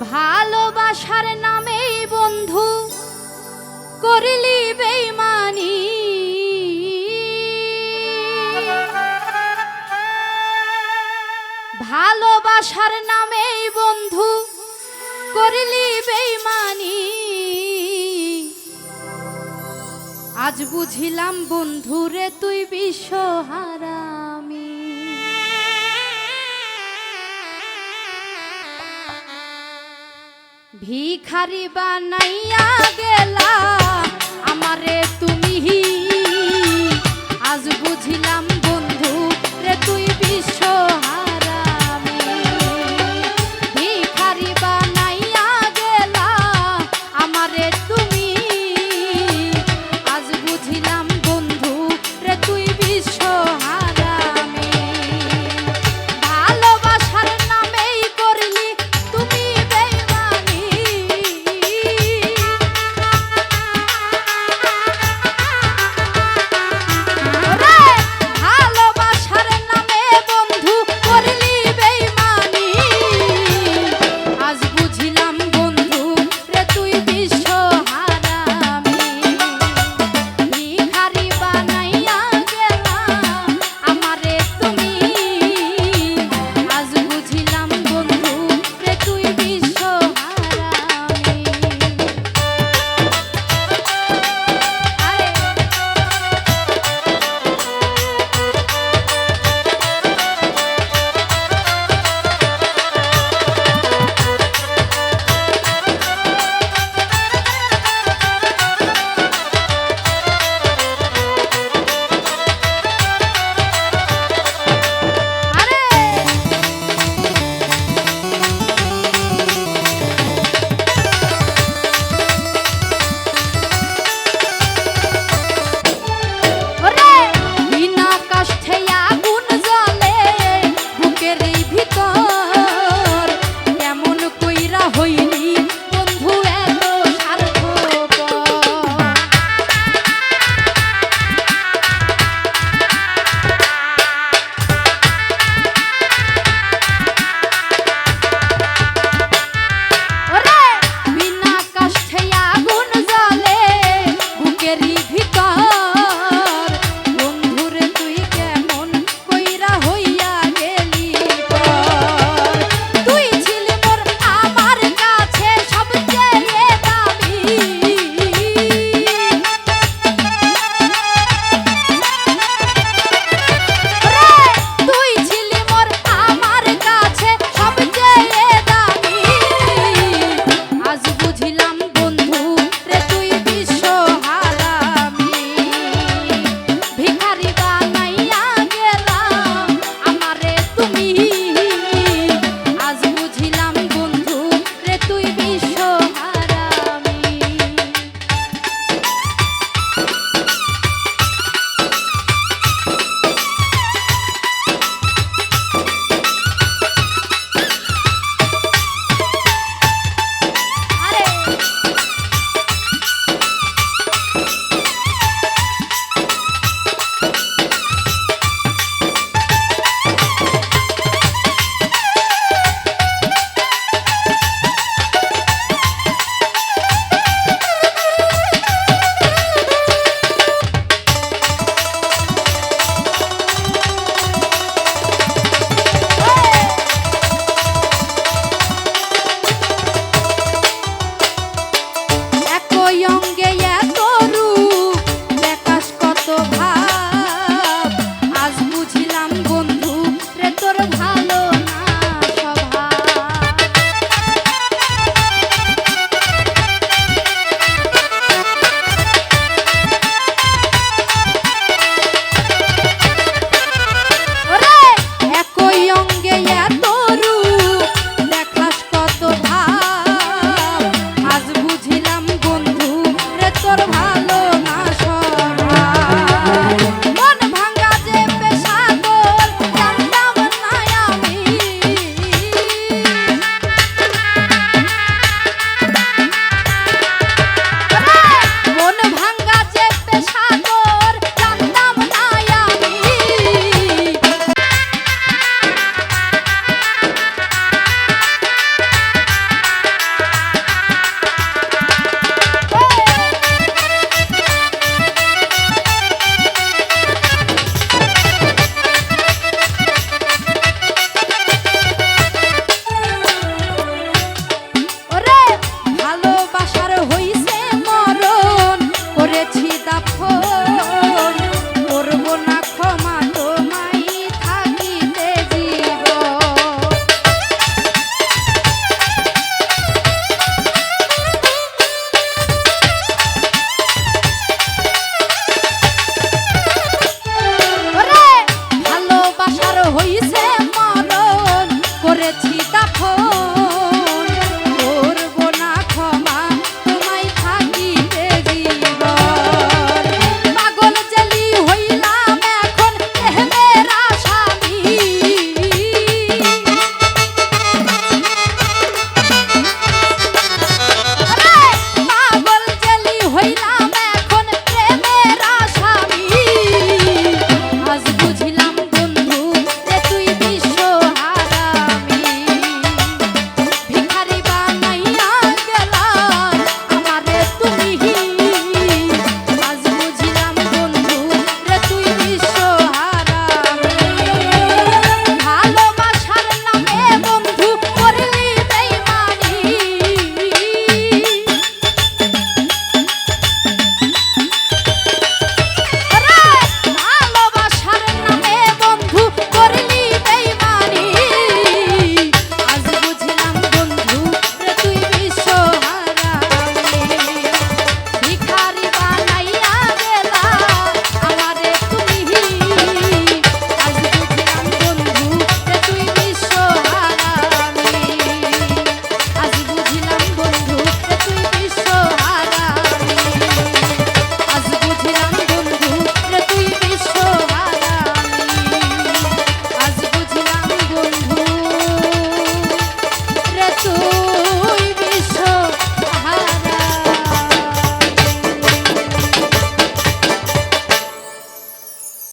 ভালোবাসার নামেই বন্ধু করলি বেইমানি। ভালোবাসার নামেই বন্ধু করলি বেইমানি। আজ বুঝিলাম বন্ধুরে তুই বিশ্বহারামি ভিখারি বানাইয়া গেলা। আমারে